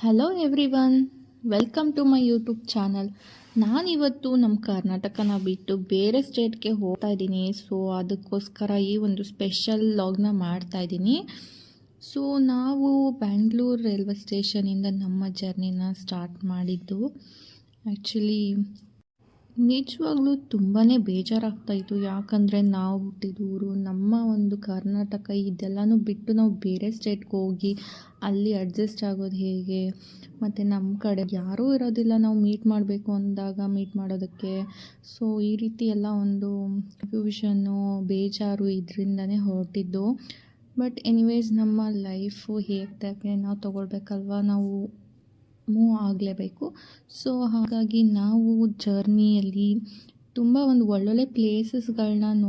Hello everyone welcome to my YouTube channel ನಾನಿವತ್ತು ನಮ್ಮ ಕರ್ನಾಟಕನ ಬಿಟ್ಟು ಬೇರೆ ಸ್ಟೇಟ್ಗೆ ಹೋಗ್ತಾ ಇದ್ದೀನಿ. ಸೊ ಅದಕ್ಕೋಸ್ಕರ ಈ ಒಂದು ಸ್ಪೆಷಲ್ ಲಾಗ್ನ ಮಾಡ್ತಾ ಇದ್ದೀನಿ. ಸೊ ನಾವು ಬ್ಯಾಂಗ್ಳೂರು ರೈಲ್ವೆ ಸ್ಟೇಷನಿಂದ ನಮ್ಮ ಜರ್ನಿನ ಸ್ಟಾರ್ಟ್ ಮಾಡಿದ್ದು. ಆ್ಯಕ್ಚುಲಿ ನಿಜವಾಗ್ಲೂ ತುಂಬಾ ಬೇಜಾರಾಗ್ತಾಯಿತ್ತು ಯಾಕಂದರೆ ನಾವು ಹುಟ್ಟಿದ ಊರು ನಮ್ಮ ಒಂದು ಕರ್ನಾಟಕ ಇದೆಲ್ಲನೂ ಬಿಟ್ಟು ನಾವು ಬೇರೆ ಸ್ಟೇಟ್ಗೆ ಹೋಗಿ ಅಲ್ಲಿ ಅಡ್ಜಸ್ಟ್ ಆಗೋದು ಹೇಗೆ? ಮತ್ತು ನಮ್ಮ ಕಡೆ ಯಾರೂ ಇರೋದಿಲ್ಲ ನಾವು ಮೀಟ್ ಮಾಡಬೇಕು ಅಂದಾಗ ಮೀಟ್ ಮಾಡೋದಕ್ಕೆ. ಸೊ ಈ ರೀತಿ ಎಲ್ಲ ಒಂದು ಕನ್ಫ್ಯೂಷನ್ನು ಬೇಜಾರು ಇದರಿಂದನೇ ಹೊರಟಿದ್ದು. ಬಟ್ ಎನಿವೇಸ್ ನಮ್ಮ ಲೈಫು ಹೇಗೆ ನಾವು ತೊಗೊಳ್ಬೇಕಲ್ವ? ನಾವು ಮೂವ್ ಆಗಲೇಬೇಕು. ಸೊ ಹಾಗಾಗಿ ನಾವು ಜರ್ನಿಯಲ್ಲಿ ತುಂಬ ಒಂದು ಒಳ್ಳೊಳ್ಳೆ ಪ್ಲೇಸಸ್ಗಳನ್ನ ನೋ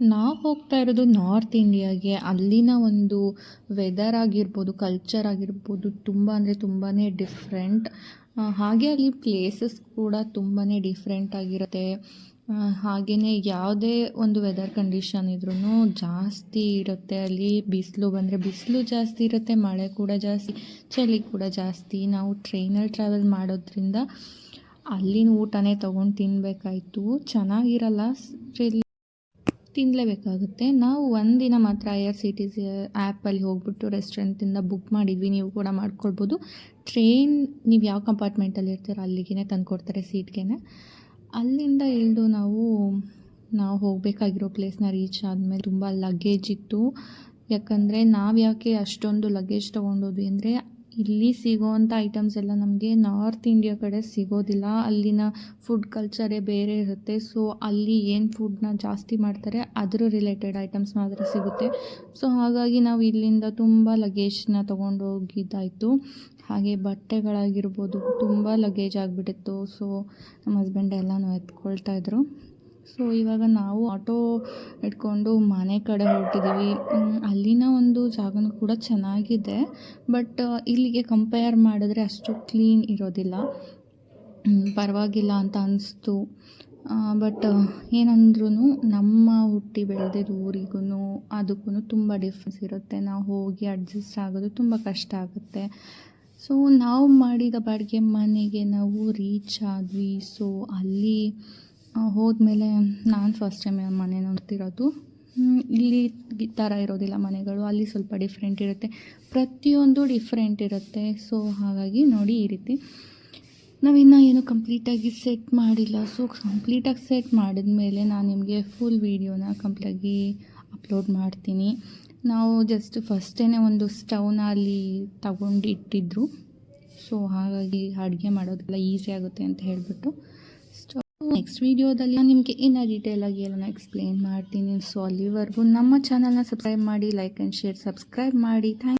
ನಾವು ಹೋಗ್ತಾ ಇರೋದು ನಾರ್ತ್ ಇಂಡಿಯಾಗೆ. ಅಲ್ಲಿನ ಒಂದು ವೆದರ್ ಆಗಿರ್ಬೋದು, ಕಲ್ಚರ್ ಆಗಿರ್ಬೋದು ತುಂಬ ಅಂದರೆ ತುಂಬಾ ಡಿಫ್ರೆಂಟ್. ಹಾಗೆ ಅಲ್ಲಿ ಪ್ಲೇಸಸ್ ಕೂಡ ತುಂಬಾ ಡಿಫ್ರೆಂಟ್ ಆಗಿರುತ್ತೆ. ಹಾಗೆಯೇ ಯಾವುದೇ ಒಂದು ವೆದರ್ ಕಂಡೀಷನ್ ಇದ್ರೂ ಜಾಸ್ತಿ ಇರುತ್ತೆ. ಅಲ್ಲಿ ಬಿಸಿಲು ಬಂದರೆ ಬಿಸಿಲು ಜಾಸ್ತಿ ಇರುತ್ತೆ, ಮಳೆ ಕೂಡ ಜಾಸ್ತಿ, ಚಳಿ ಕೂಡ ಜಾಸ್ತಿ. ನಾವು ಟ್ರೈನಲ್ಲಿ ಟ್ರಾವೆಲ್ ಮಾಡೋದ್ರಿಂದ ಅಲ್ಲಿನ ಊಟನೇ ತೊಗೊಂಡು ತಿನ್ನಬೇಕಾಯ್ತು ಚೆನ್ನಾಗಿರಲ್ಲ ಸ್ಟಿಲ್ ತಿನ್ನಲೇಬೇಕಾಗುತ್ತೆ ನಾವು ಒಂದಿನ ಮಾತ್ರ I R C T C ಆ್ಯಪಲ್ಲಿ ಹೋಗ್ಬಿಟ್ಟು ರೆಸ್ಟೋರೆಂಟಿಂದ ಬುಕ್ ಮಾಡಿದ್ವಿ, ನೀವು ಕೂಡ ಮಾಡ್ಕೊಳ್ಬೋದು. ಟ್ರೈನ್ ನೀವು ಯಾವ ಕಂಪಾರ್ಟ್ಮೆಂಟಲ್ಲಿ ಇರ್ತೀರೋ ಅಲ್ಲಿಗೆ ತಂದುಕೊಡ್ತಾರೆ ಸೀಟ್ಗೆ ಅಲ್ಲಿಂದ ಇಳಿದು ನಾವು ನಾವು ಹೋಗಬೇಕಾಗಿರೋ ಪ್ಲೇಸ್ನ ರೀಚ್ ಆದಮೇಲೆ ತುಂಬ ಲಗೇಜ್ ಇತ್ತು. ಯಾಕಂದರೆ ನಾವು ಯಾಕೆ ಅಷ್ಟೊಂದು ಲಗೇಜ್ ತೊಗೊಂಡೋದ್ವಿ ಅಂದರೆ ಇಲ್ಲಿ ಸಿಗೋವಂಥ ಐಟಮ್ಸ್ ಎಲ್ಲ ನಮಗೆ ನಾರ್ತ್ ಇಂಡಿಯಾ ಕಡೆ ಸಿಗೋದಿಲ್ಲ. ಅಲ್ಲಿನ ಫುಡ್ ಕಲ್ಚರೇ ಬೇರೆ ಇರುತ್ತೆ. ಸೊ ಅಲ್ಲಿ ಏನು ಫುಡ್ನ ಜಾಸ್ತಿ ಮಾಡ್ತಾರೆ, ಅದರ ರಿಲೇಟೆಡ್ ಐಟಮ್ಸ್ ಮಾತ್ರ ಸಿಗುತ್ತೆ. ಸೊ ಹಾಗಾಗಿ ನಾವು ಇಲ್ಲಿಂದ ತುಂಬ ಲಗೇಜ್ನ ತೊಗೊಂಡು ಹೋಗಿದ್ದಾಯಿತು. ಹಾಗೆ ಬಟ್ಟೆಗಳಾಗಿರ್ಬೋದು, ತುಂಬ ಲಗೇಜ್ ಆಗಿಬಿಟ್ಟಿತ್ತು. ಸೊ ನಮ್ಮ ಹಸ್ಬೆಂಡ್ ಎಲ್ಲನೂ ಎತ್ಕೊಳ್ತಾ ಇದ್ರು. ಸೊ ಇವಾಗ ನಾವು ಆಟೋ ಇಟ್ಕೊಂಡು ಮನೆ ಕಡೆ ಹೊರಟಿದ್ದೀವಿ ಅಲ್ಲಿನ ಒಂದು ಜಾಗನೂ ಕೂಡ ಚೆನ್ನಾಗಿದೆ. ಬಟ್ ಇಲ್ಲಿಗೆ ಕಂಪೇರ್ ಮಾಡಿದ್ರೆ ಅಷ್ಟು ಕ್ಲೀನ್ ಇರೋದಿಲ್ಲ. ಪರವಾಗಿಲ್ಲ ಅಂತ ಅನಿಸ್ತು. ಬಟ್ ಏನಂದ್ರೂ ನಮ್ಮ ಹುಟ್ಟಿ ಬೆಳೆದಿದ್ದ ಊರಿಗೂ ಅದಕ್ಕೂ ತುಂಬ ಡಿಫ್ರೆನ್ಸ್ ಇರುತ್ತೆ. ನಾವು ಹೋಗಿ ಅಡ್ಜಸ್ಟ್ ಆಗೋದು ತುಂಬ ಕಷ್ಟ ಆಗುತ್ತೆ. ಸೊ ನಾವು ಮಾಡಿದ ಬಾಡಿಗೆ ಮನೆಗೆ ನಾವು ರೀಚ್ ಆದ್ವಿ. ಸೊ ಅಲ್ಲಿ ಹೋದ್ಮೇಲೆ ನಾನು ಫಸ್ಟ್ ಟೈಮ್ ಮನೆ ನೋಡ್ತಿರೋದು. ಇಲ್ಲಿ ಈ ಥರ ಇರೋದಿಲ್ಲ ಮನೆಗಳು, ಅಲ್ಲಿ ಸ್ವಲ್ಪ ಡಿಫ್ರೆಂಟ್ ಇರುತ್ತೆ. ಪ್ರತಿಯೊಂದು ಡಿಫ್ರೆಂಟ್ ಇರುತ್ತೆ. ಸೊ ಹಾಗಾಗಿ ನೋಡಿ ಈ ರೀತಿ. ನಾವಿನ್ನು ಏನು ಕಂಪ್ಲೀಟಾಗಿ ಸೆಟ್ ಮಾಡಿಲ್ಲ. ಸೊ ಕಂಪ್ಲೀಟಾಗಿ ಸೆಟ್ ಮಾಡಿದ ಮೇಲೆ ನಾನು ನಿಮಗೆ ಫುಲ್ ವೀಡಿಯೋನ ಕಂಪ್ಲೀಟಾಗಿ ಅಪ್ಲೋಡ್ ಮಾಡ್ತೀನಿ. ನಾವು ಜಸ್ಟ್ ಫಸ್ಟೇ ಒಂದು ಸ್ಟವ್ನ ಅಲ್ಲಿ ತಗೊಂಡು ಇಟ್ಟಿದ್ರು. ಸೊ ಹಾಗಾಗಿ ಅಡುಗೆ ಮಾಡೋದೆಲ್ಲ ಈಸಿ ಆಗುತ್ತೆ ಅಂತ ಹೇಳಿಬಿಟ್ಟು. ಸ್ಟವ್ ನೆಕ್ಸ್ಟ್ ವೀಡಿಯೋದಲ್ಲಿ ನಾನು ನಿಮಗೆ ಇನ್ನೂ ಡೀಟೇಲ್ ಆಗಿ ಎಲ್ಲ ಎಕ್ಸ್ಪ್ಲೇನ್ ಮಾಡ್ತೀನಿ. ಸೊ ಅಲ್ಲಿವರೆಗೂ ನಮ್ಮ ಚಾನಲ್ನ ಸಬ್ಸ್ಕ್ರೈಬ್ ಮಾಡಿ ಲೈಕ್ ಆ್ಯಂಡ್ ಶೇರ್ ಸಬ್ಸ್ಕ್ರೈಬ್ ಮಾಡಿ. ಥ್ಯಾಂಕ್